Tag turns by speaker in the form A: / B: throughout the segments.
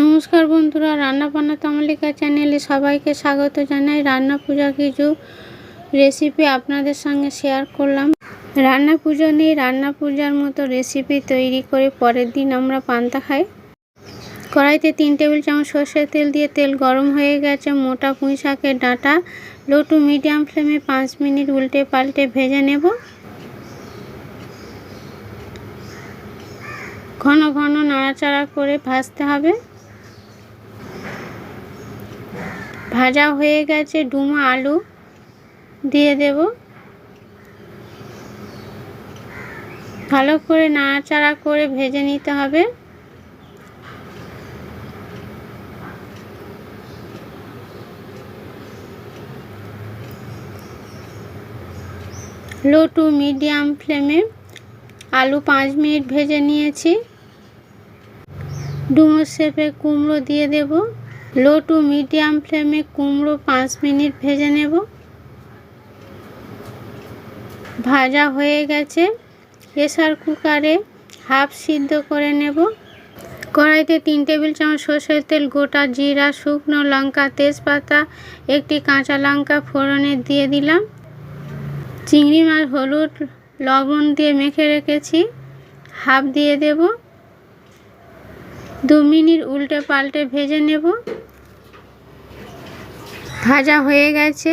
A: নমস্কার বন্ধুরা, রান্না বান্না তামালিকা চ্যানেলে সবাইকে স্বাগত জানাই। রান্না পূজা কিছু রেসিপি আপনাদের সঙ্গে শেয়ার করলাম। রান্না পুজো নেই রান্না পূজার মতো রেসিপি তৈরি করে পরের দিন আমরা পান্তা খাই। কড়াইতে তিন টেবিল চামচ সর্ষের তেল দিয়ে তেল গরম হয়ে গেছে। মোটা পুঁই শাকের ডাঁটা লো টু মিডিয়াম ফ্লেমে পাঁচ মিনিট উল্টে পাল্টে ভেজে নেব। ঘন ঘন নাড়াচাড়া করে ভাজতে হবে। ভাজা হয়ে গেছে ডুমো আলু দিয়ে দেব। ভালো করে নাড়াচাড়া করে ভেজে নিতে হবে। লো টু মিডিয়াম ফ্লেমে আলু পাঁচ মিনিট ভেজে নিয়েছি। ডুমো শেপে কুমড়ো দিয়ে দেব। লো টু মিডিয়াম ফ্লেমে কুমড়ো পাঁচ মিনিট ভেজে নেব। ভাজা হয়ে গেছে। প্রেসার কুকারে হাফ সিদ্ধ করে নেব। কড়াইতে তিন টেবিল চামচ সর্ষের তেল, গোটা জিরা, শুকনো লঙ্কা, তেজপাতা, একটি কাঁচা লঙ্কা ফোড়নে দিয়ে দিলাম। চিংড়ি মাছ হলুদ, লবণ দিয়ে মেখে রেখেছি। হাফ দিয়ে দেব। দু মিনিট উল্টে পাল্টে ভেজে নেব। ভাজা হয়ে গেছে।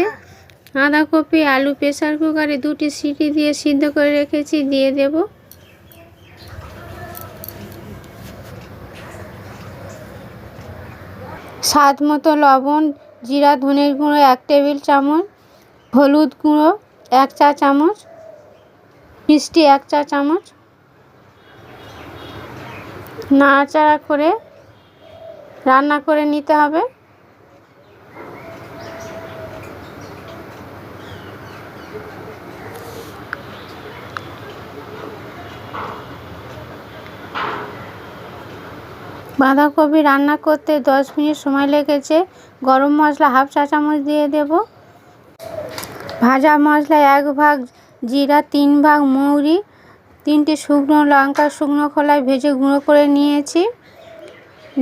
A: বাঁধাকপি আলু প্রেসার কুকারে দুটি সিটি দিয়ে সিদ্ধ করে রেখেছি, দিয়ে দেব। স্বাদ মতো লবণ, জিরা, ধনের গুঁড়ো, এক টেবিল চামচ, হলুদ গুঁড়ো, এক চা চামচ, মিষ্টি এক চা চামচ নাড়াচাড়া করে রান্না করে নিতে হবে। বাঁধাকপি রান্না করতে দশ মিনিট সময় লেগেছে। গরম মশলা হাফ চা চামচ দিয়ে দেব। ভাজা মশলা এক ভাগ, জিরা তিন ভাগ, মৌরি তিনটে শুকনো লঙ্কা শুকনো খোলায় ভেজে গুঁড়ো করে নিয়েছি।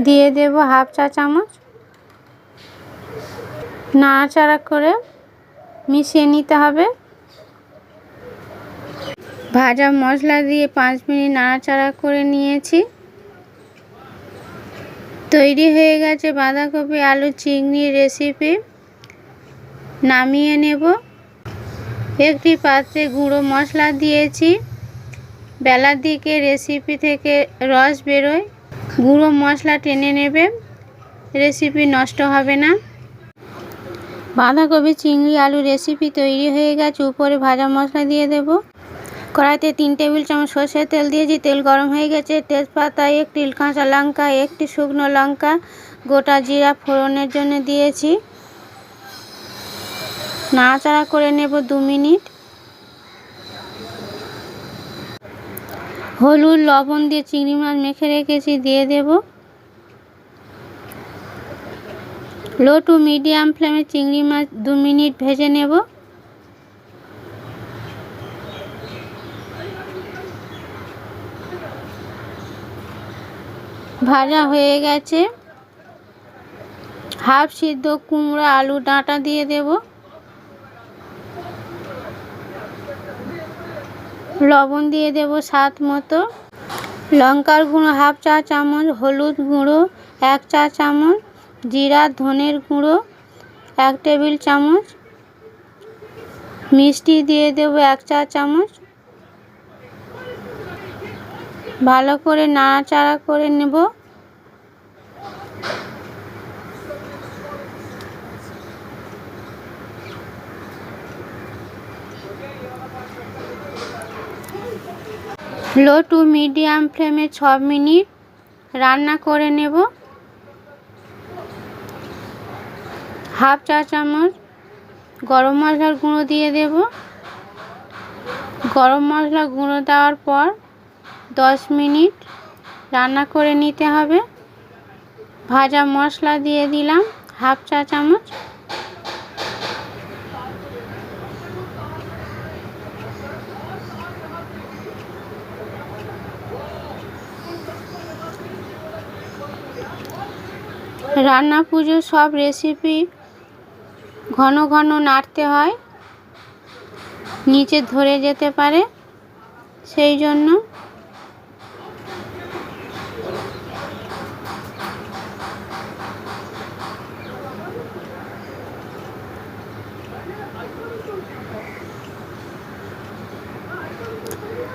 A: দিয়ে দেব হাফ চা চামচ। নাড়াচাড়া করে মিশিয়ে নিতে হবে। ভাজা মশলা দিয়ে পাঁচ মিনিট নাড়াচাড়া করে নিয়েছি। তৈরি হয়ে গেছে বাঁধাকপি, আলু, চিংড়ি রেসিপি নামিয়ে নেব। একটি পাত্রে গুঁড়ো মশলা দিয়েছি। বেলার দিকে রেসিপি থেকে রস বেরোয়। গুঁড়ো মশলা টেনে নেবে। রেসিপি নষ্ট হবে না। বাঁধাকপি, চিংড়ি আলু রেসিপি তৈরি হয়ে গেছে। উপরে ভাজা মশলা দিয়ে দেব। কড়াইতে তিন টেবিল চামচ সর্ষের তেল দিয়েছি। তেল গরম হয়ে গেছে। তেজপাতা একটি কাঁচা লঙ্কা, একটি শুকনো লঙ্কা, গোটা জিরা ফোড়নের জন্য দিয়েছি। নাড়াচাড়া করে নেব দু মিনিট। হলুদ, লবণ দিয়ে চিংড়ি মাছ মেখে রেখেছি, দিয়ে দেব। লো টু মিডিয়াম ফ্লেমে চিংড়ি মাছ দু মিনিট ভেজে নেব। ভাজা হয়ে গেছে। হাফ সিদ্ধ কুমড়ো আলু ডাঁটা দিয়ে দেব। লবণ দিয়ে দেব স্বাদ মতো। লঙ্কার গুঁড়ো হাফ চা চামচ, হলুদ গুঁড়ো এক চা চামচ, জিরা, ধনের গুঁড়ো এক টেবিল চামচ, মিষ্টি দিয়ে দেব এক চা চামচ। ভালো করে নাড়াচাড়া করে নেব। লো টু মিডিয়াম ফ্লেমে ছ মিনিট রান্না করে নেব। হাফ চা চামচ গরম মশলার গুঁড়ো দিয়ে দেব। গরম মশলা গুঁড়ো দেওয়ার পর দশ মিনিট রান্না করে নিতে হবে। ভাজা মশলা দিয়ে দিলাম হাফ চা চামচ। রান্না পুজোর সব রেসিপি ঘন ঘন নাড়তে হয়। নিচে ধরে যেতে পারে। সেই জন্য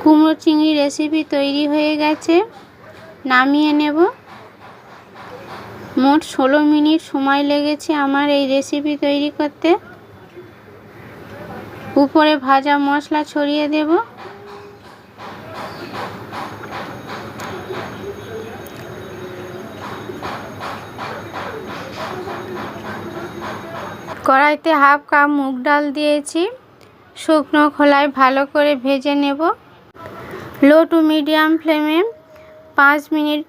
A: কুমড়ো চিংড়ি রেসিপি তৈরি হয়ে গেছে। নামিয়ে নেব। মোট ষোলো মিনিট সময় লেগেছে আমার এই রেসিপি তৈরি করতে। উপরে ভাজা মশলা ছড়িয়ে দেব। কড়াইতে হাফ কাপ মুগ ডাল দিয়েছি। শুকনো খোলায় ভালো করে ভেজে নেব। লো টু মিডিয়াম ফ্লেমে পাঁচ মিনিট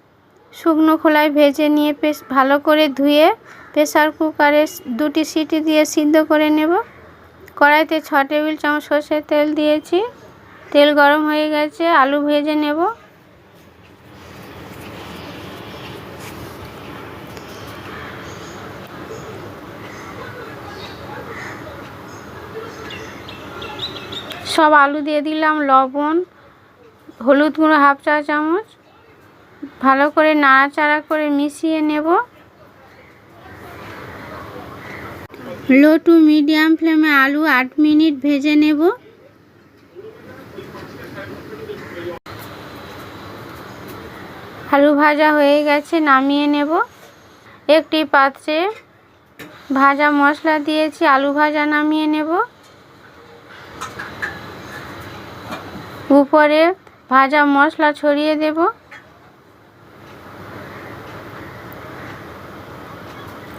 A: শুকনো খোলায় ভেজে নিয়ে বেশ ভালো করে ধুয়ে প্রেসার কুকারে দুটি সিটি দিয়ে সিদ্ধ করে নেব। কড়াইতে ছ টেবিল চামচ সর্ষের তেল দিয়েছি। তেল গরম হয়ে গেছে, আলু ভেজে নেব। সব আলু দিয়ে দিলাম লবণ, হলুদ গুঁড়ো হাফ চা চামচ। ভালো করে নাড়াচাড়া করে মিশিয়ে নেব। লো টু মিডিয়াম ফ্লেমে আলু আট মিনিট ভেজে নেব। আলু ভাজা হয়ে গেছে, নামিয়ে নেব। একটি পাত্রে ভাজা মশলা দিয়েছি, আলু ভাজা নামিয়ে নেব। উপরে ভাজা মশলা ছড়িয়ে দেব।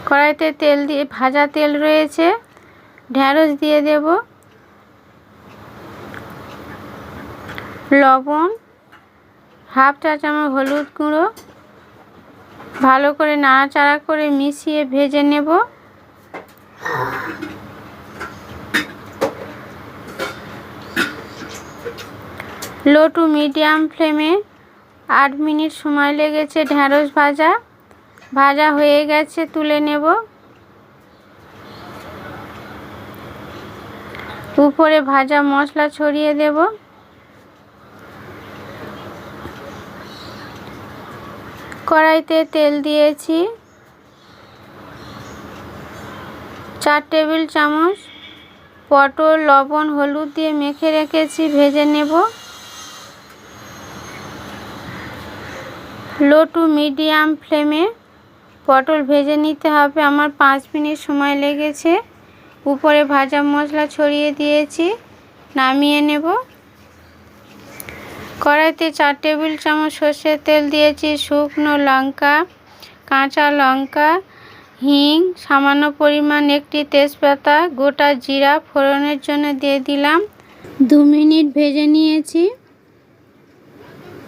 A: কড়াইতে তেল দিয়ে, ভাজা তেল রয়েছে ঢ্যাঁড়স দিয়ে দেব, লবণ, হাফ চা চামচ হলুদ গুঁড়ো, ভালো করে নাড়াচাড়া করে মিশিয়ে ভেজে নেব। লো টু মিডিয়াম ফ্লেমে আট মিনিট সময় লেগেছে ঢ্যাঁড়স ভাজা। ভাজা হয়ে গেছে, তুলে নেব। উপরে ভাজা মশলা ছড়িয়ে দেব। কড়াইতে তেল দিয়েছি। চার টেবিল চামচ পটল, লবণ, হলুদ দিয়ে মেখে রেখেছি, ভেজে নেব। লো টু মিডিয়াম ফ্লেমে পটল ভেজে নিতে হবে। আমার পাঁচ মিনিট সময় লেগেছে। উপরে ভাজা মশলা ছড়িয়ে দিয়েছি। নামিয়ে নেব। কড়াইতে চার টেবিল চামচ সর্ষের তেল দিয়েছি, শুকনো লঙ্কা, কাঁচা লঙ্কা, হিং, সামান্য পরিমাণ একটি তেজপাতা, গোটা জিরা ফোড়নের জন্য দিয়ে দিলাম। দু মিনিট ভেজে নিয়েছি।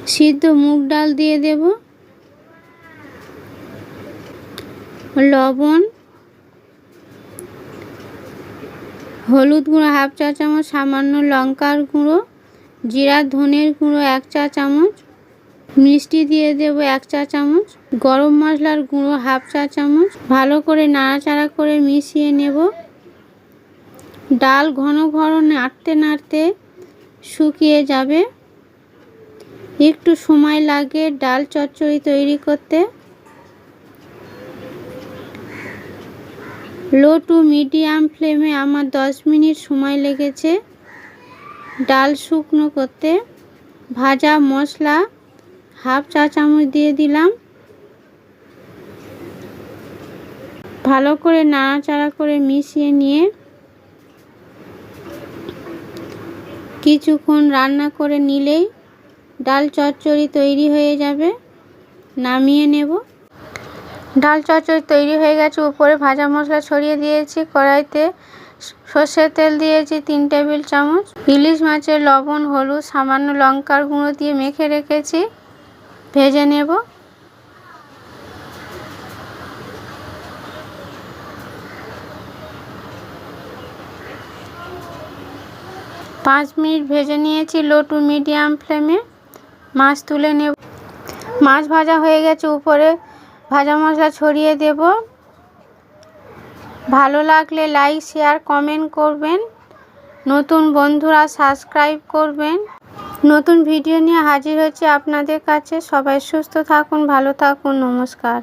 A: সিদ্ধ মুগ ডাল দিয়ে দেব। লবণ, হলুদ গুঁড়ো হাফ চা চামচ, সামান্য লঙ্কার গুঁড়ো, জিরা, ধনের গুঁড়ো এক চা চামচ, মিষ্টি দিয়ে দেব এক চা চামচ, গরম মশলার গুঁড়ো হাফ চা চামচ, ভালো করে নাড়াচাড়া করে মিশিয়ে নেব। ডাল ঘন ঘন নাড়তে নাড়তে শুকিয়ে যাবে। একটু সময় লাগে ডাল চচ্চড়ি তৈরি করতে। লো টু মিডিয়াম ফ্লেমে আমার দশ মিনিট সময় লেগেছে। ডাল শুকনো করতে ভাজা মশলা হাফ চা চামচ দিয়ে দিলাম। ভালো করে নাড়াচাড়া করে মিশিয়ে নিয়ে কিছুক্ষণ রান্না করে নিলেই ডাল চচ্চড়ি তৈরি হয়ে যাবে। নামিয়ে নেব। ডাল চচ্চড়ি তৈরি হয়ে গেছে। উপরে ভাজা মশলা ছড়িয়ে দিয়েছি, কড়াইতে সর্ষের তেল দিয়েছি, তিন টেবিল চামচ। ইলিশ মাছের লবণ, হলুদ, সামান্য লঙ্কার গুঁড়ো দিয়ে মেখে রেখেছি। ভেজে নেব। পাঁচ মিনিট ভেজে নিয়েছি, লো টু মিডিয়াম ফ্লেমে। মাছ তুলে নেব। মাছ ভাজা হয়ে গেছে উপরে। ভাজা মশলা ছড়িয়ে দেব। ভালো লাগলে লাইক শেয়ার কমেন্ট করবেন। নতুন বন্ধুরা সাবস্ক্রাইব করবেন। নতুন ভিডিও নিয়ে হাজির হচ্ছে আপনাদের কাছে। সবাই সুস্থ থাকুন, ভালো থাকুন, নমস্কার।